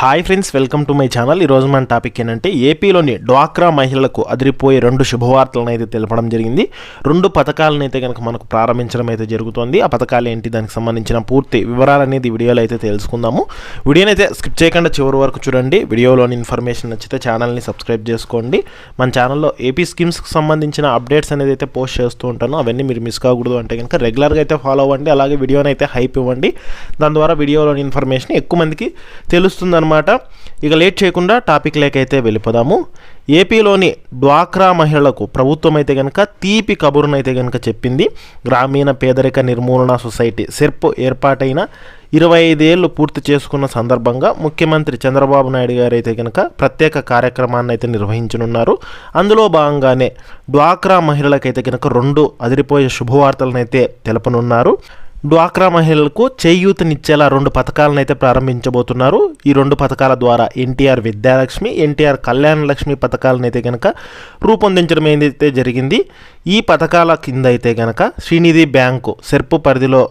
Hi friends welcome to my channel ఈరోజు మన topic ఏంటంటే ఏపీలోని డ్వాక్రా మహిళలకు అదిరిపోయే రెండు శుభవార్తలను అయితే తెలపడం జరిగింది. రెండు పథకాలను అయితే కనుక మనకు ప్రారంభించడం అయితే జరుగుతోంది. ఆ పథకాలు ఏంటి దానికి సంబంధించిన పూర్తి వివరాలు అనేది వీడియోలో అయితే తెలుసుకుందాము. వీడియోని అయితే స్కిప్ చేయకుండా చివరి వరకు చూడండి. వీడియోలోని ఇన్ఫర్మేషన్ నచ్చితే ఛానల్ని సబ్స్క్రైబ్ చేసుకోండి. మన ఛానల్లో ఏపీ స్కీమ్స్కి సంబంధించిన అప్డేట్స్ అనేది అయితే పోస్ట్ చేస్తూ ఉంటాను. అవన్నీ మీరు మిస్ కాకూడదు అంటే కనుక రెగ్యులర్గా అయితే ఫాలో అవ్వండి. అలాగే వీడియోని అయితే హైప్ ఇవ్వండి. దాని ద్వారా వీడియోలోని ఇన్ఫర్మేషన్ ఎక్కువ మందికి తెలుస్తుందన్నమాట. ఇక లేట్ చేయకుండా టాపిక్ లేకైతే వెళ్ళిపోదాము. ఏపీలోని డ్వాక్రా మహిళలకు ప్రభుత్వం అయితే కనుక తీపి కబురునైతే అయితే కనుక చెప్పింది. గ్రామీణ పేదరిక నిర్మూలన సొసైటీ సెర్ప్ ఏర్పాటైన ఇరవై ఐదేళ్ళు పూర్తి చేసుకున్న సందర్భంగా ముఖ్యమంత్రి చంద్రబాబు నాయుడు గారు అయితే కనుక ప్రత్యేక కార్యక్రమాన్ని అయితే నిర్వహించనున్నారు. అందులో భాగంగానే డ్వాక్రా మహిళలకైతే కనుక రెండు అదిరిపోయే శుభవార్తలను అయితే తెలపనున్నారు. డ్వాక్రా మహిళలకు చేయూతనిచ్చేలా రెండు పథకాలను అయితే ప్రారంభించబోతున్నారు. ఈ రెండు పథకాల ద్వారా ఎన్టీఆర్ విద్యాలక్ష్మి ఎన్టీఆర్ కళ్యాణ లక్ష్మి పథకాలను అయితే కనుక రూపొందించడం ఏదైతే జరిగింది. ఈ పథకాల కింద అయితే కనుక శ్రీనిధి బ్యాంకు సెర్పు పరిధిలో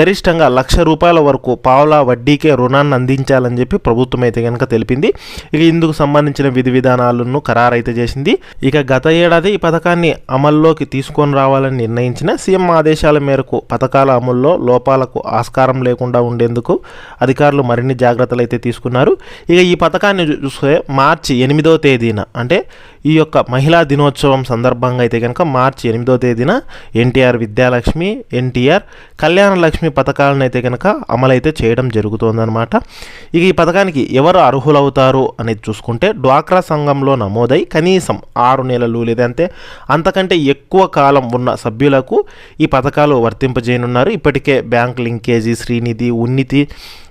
గరిష్టంగా లక్ష రూపాయల వరకు పావులా వడ్డీకే రుణాన్ని అందించాలని చెప్పి ప్రభుత్వం అయితే కనుక తెలిపింది. ఇక ఇందుకు సంబంధించిన విధి విధానాలను ఖరారైతే చేసింది. ఇక గత ఏడాది ఈ పథకాన్ని అమల్లోకి తీసుకొని రావాలని నిర్ణయించిన సీఎం ఆదేశాల మేరకు పథకాల అమల్లో లోపాలకు ఆస్కారం లేకుండా ఉండేందుకు అధికారులు మరిన్ని జాగ్రత్తలు అయితే తీసుకున్నారు. ఇక ఈ పథకాన్ని చూస్తే మార్చి ఎనిమిదో తేదీన అంటే ఈ యొక్క మహిళా దినోత్సవం సందర్భంగా అయితే కనుక మార్చి ఎనిమిదో తేదీన ఎన్టీఆర్ విద్యాలక్ష్మి ఎన్టీఆర్ కళ్యాణ లక్ష్మి పథకాలను అయితే కనుక అమలైతే చేయడం జరుగుతోందనమాట ఇక ఈ పథకానికి ఎవరు అర్హులవుతారు అనేది చూసుకుంటే డ్వాక్రా సంఘంలో నమోదై కనీసం ఆరు నెలలు లేదంటే అంతకంటే ఎక్కువ కాలం ఉన్న సభ్యులకు ఈ పథకాలు వర్తింపజేయనున్నారు. ఇప్పటికే బ్యాంక్ లింకేజీ శ్రీనిధి ఉన్నితి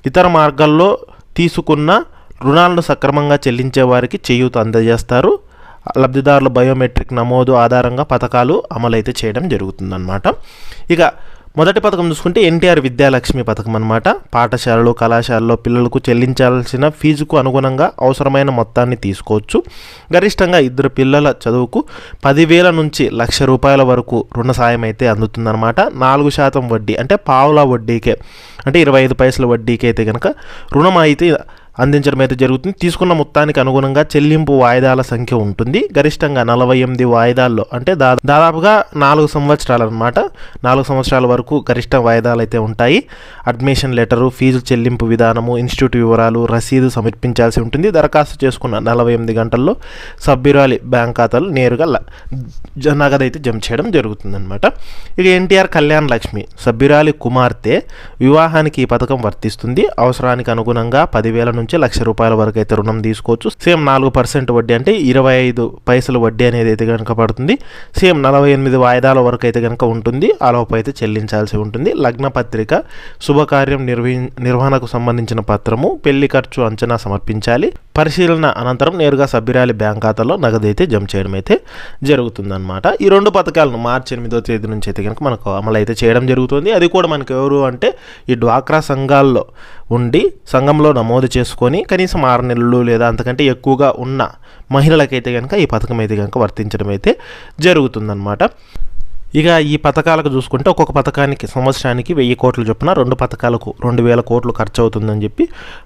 ఇతర మార్గాల్లో తీసుకున్న రుణాలను సక్రమంగా చెల్లించే వారికి చేయూత అందజేస్తారు. లబ్ధిదారుల బయోమెట్రిక్ నమోదు ఆధారంగా పథకాలు అమలైతే చేయడం జరుగుతుందన్నమాట. ఇక మొదటి పథకం చూసుకుంటే ఎన్టీఆర్ విద్యాలక్ష్మి పథకం అనమాట పాఠశాలలు కళాశాలలో పిల్లలకు చెల్లించాల్సిన ఫీజుకు అనుగుణంగా అవసరమైన మొత్తాన్ని తీసుకోవచ్చు. గరిష్టంగా ఇద్దరు పిల్లల చదువుకు పదివేల నుంచి లక్ష రూపాయల వరకు రుణ సాయం అయితే అందుతుందన్నమాట. నాలుగు శాతం వడ్డీ అంటే పావుల వడ్డీకే అంటే ఇరవై ఐదు పైసల వడ్డీకి అయితే కనుక రుణం అయితే అందించడం అయితే జరుగుతుంది. తీసుకున్న మొత్తానికి అనుగుణంగా చెల్లింపు వాయిదాల సంఖ్య ఉంటుంది. గరిష్టంగా నలభై ఎనిమిది వాయిదాల్లో అంటే దా దాదాపుగా నాలుగు సంవత్సరాలు అనమాట నాలుగు సంవత్సరాల వరకు గరిష్ట వాయిదాలు అయితే ఉంటాయి. అడ్మిషన్ లెటరు ఫీజు చెల్లింపు విధానము ఇన్స్టిట్యూట్ వివరాలు రసీదు సమర్పించాల్సి ఉంటుంది. దరఖాస్తు చేసుకున్న నలభై ఎనిమిది గంటల్లో సభ్యురాలి బ్యాంక్ ఖాతాలు నేరుగా ల- జ- నగదైతే జమ చేయడం జరుగుతుందన్నమాట. ఇక ఎన్టీఆర్ కళ్యాణ్ లక్ష్మి సభ్యురాలి కుమార్తె వివాహానికి ఈ పథకం వర్తిస్తుంది. అవసరానికి అనుగుణంగా పదివేల నుంచి లక్ష రూపాయల వరకు అయితే రుణం తీసుకోవచ్చు. సేమ్ నాలుగు పర్సెంట్ వడ్డీ అంటే ఇరవై ఐదు పైసలు వడ్డీ అనేది అయితే కనుక పడుతుంది. సేమ్ నలభై ఎనిమిది వాయిదాల వరకు అయితే కనుక ఉంటుంది. ఆలోపు అయితే చెల్లించాల్సి ఉంటుంది. లగ్న పత్రిక శుభకార్యం నిర్వహి నిర్వహణకు సంబంధించిన పత్రము పెళ్ళి ఖర్చు అంచనా సమర్పించాలి. పరిశీలన అనంతరం నేరుగా సభ్యురాలి బ్యాంక్ ఖాతాలో నగదు అయితే జమ చేయడం అయితే జరుగుతుందన్నమాట. ఈ రెండు పథకాలను మార్చి ఎనిమిదో తేదీ నుంచి అయితే కనుక మనకు అమలు అయితే చేయడం జరుగుతుంది. అది కూడా మనకు ఎవరు అంటే ఈ డ్వాక్రా సంఘాల్లో ఉండి సంఘంలో నమోదు చేసుకొని కనీసం ఆరు నెలలు లేదా అంతకంటే ఎక్కువగా ఉన్న మహిళలకైతే కనుక ఈ పథకం అయితే కనుక వర్తించడం అయితే జరుగుతుందన్నమాట. ఇక ఈ పథకాలకు చూసుకుంటే ఒక్కొక్క పథకానికి సంవత్సరానికి వెయ్యి కోట్లు చొప్పున రెండు పథకాలకు రెండు వేల కోట్లు ఖర్చు అవుతుందని చెప్పి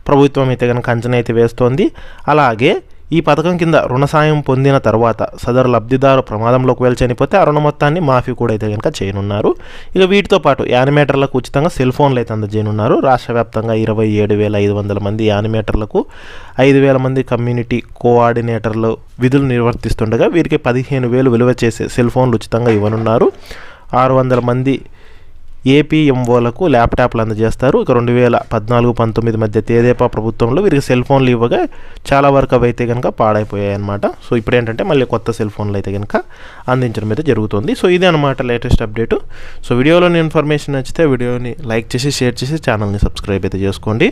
ప్రభుత్వం అయితే కనుక అంచనా అయితే వేస్తోంది. అలాగే ఈ పథకం కింద రుణ సాయం పొందిన తర్వాత సదరు లబ్ధిదారు ప్రమాదంలోకి వెళ్ళి చనిపోతే ఆ రుణ మొత్తాన్ని మాఫీ కూడా అయితే కనుక చేయనున్నారు. ఇక వీటితో పాటు యానిమేటర్లకు ఉచితంగా సెల్ ఫోన్లు అయితే అందజేయనున్నారు. రాష్ట్ర వ్యాప్తంగా ఇరవై ఏడు వేల ఐదు వందల మంది యానిమేటర్లకు ఐదు వేల మంది కమ్యూనిటీ కోఆర్డినేటర్లు విధులు నిర్వర్తిస్తుండగా వీరికి పదిహేను వేలు విలువ చేసే సెల్ ఫోన్లు ఉచితంగా ఇవ్వనున్నారు. ఆరు వందల మంది ఏపీఎంఓలకు ల్యాప్టాప్లు అందజేస్తారు. ఇక రెండు వేల పద్నాలుగు పంతొమ్మిది మధ్య తేదేపా ప్రభుత్వంలో వీరికి సెల్ ఫోన్లు ఇవ్వగా చాలా వరకు అవి అయితే కనుక పాడైపోయాయి అనమాట సో ఇప్పుడు ఏంటంటే మళ్ళీ కొత్త సెల్ ఫోన్లు అయితే కనుక అందించడం అయితే జరుగుతుంది. సో ఇదే అనమాట లేటెస్ట్ అప్డేట్. సో వీడియోలోని ఇన్ఫర్మేషన్ నచ్చితే వీడియోని లైక్ చేసి షేర్ చేసి ఛానల్ని సబ్స్క్రైబ్ అయితే చేసుకోండి.